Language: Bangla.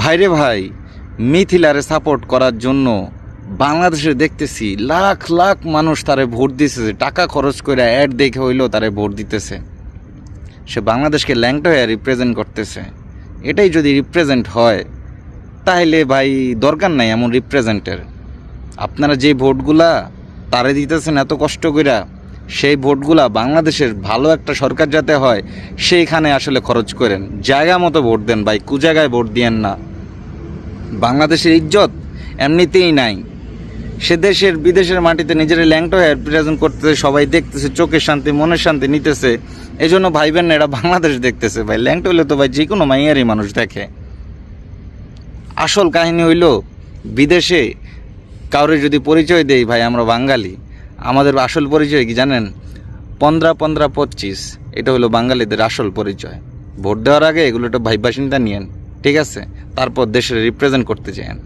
ভাইরে ভাই, মিথিলারে সাপোর্ট করার জন্য বাংলাদেশে দেখতেছি লাখ লাখ মানুষ তারে ভোট দিতেছে টাকা খরচ করে অ্যাড দেখে হইলেও তারে ভোট দিতেছে। সে বাংলাদেশকে ল্যাংটা হয়ে রিপ্রেজেন্ট করতেছে। এটাই যদি রিপ্রেজেন্ট হয়, তাহলে ভাই দরকার নাই এমন রিপ্রেজেন্টের আপনারা যে ভোটগুলা তারে দিতেছেন এত কষ্ট কইরা, সেই ভোটগুলা বাংলাদেশের ভালো একটা সরকার যাতে হয়, সেইখানে আসলে খরচ করেন। জায়গা মতো ভোট দেন ভাই কু জায়গায় ভোট দিয়েন না। বাংলাদেশের ইজ্জত এমনিতেই নাই। সে দেশের বিদেশের মাটিতে নিজের ল্যাংটো হয়ে প্রেজেন্ট করতেছে, সবাই দেখতেছে, চোখের শান্তি, মনের শান্তি নিতেছে। এই জন্য ভাইবেন না, এরা বাংলাদেশ দেখতেছে। ভাই, ল্যাংটো হলে তো ভাই যে কোনো মাইয়ারই মানুষ দেখে। আসল কাহিনী হইল, বিদেশে কাউরে যদি পরিচয় দেই, ভাই, আমরা বাঙালি। আমাদের আসল পরিচয় কি জানেন? পন্দ্রা পন্দ্রা পঁচিশ, এটা হলো বাঙালিদের আসল পরিচয়। ভোট দেওয়ার আগে এগুলো একটা ভাইবাসিন্দা নিয়েন। ঠিক আছে? তারপর দেশের রিপ্রেজেন্ট করতে চান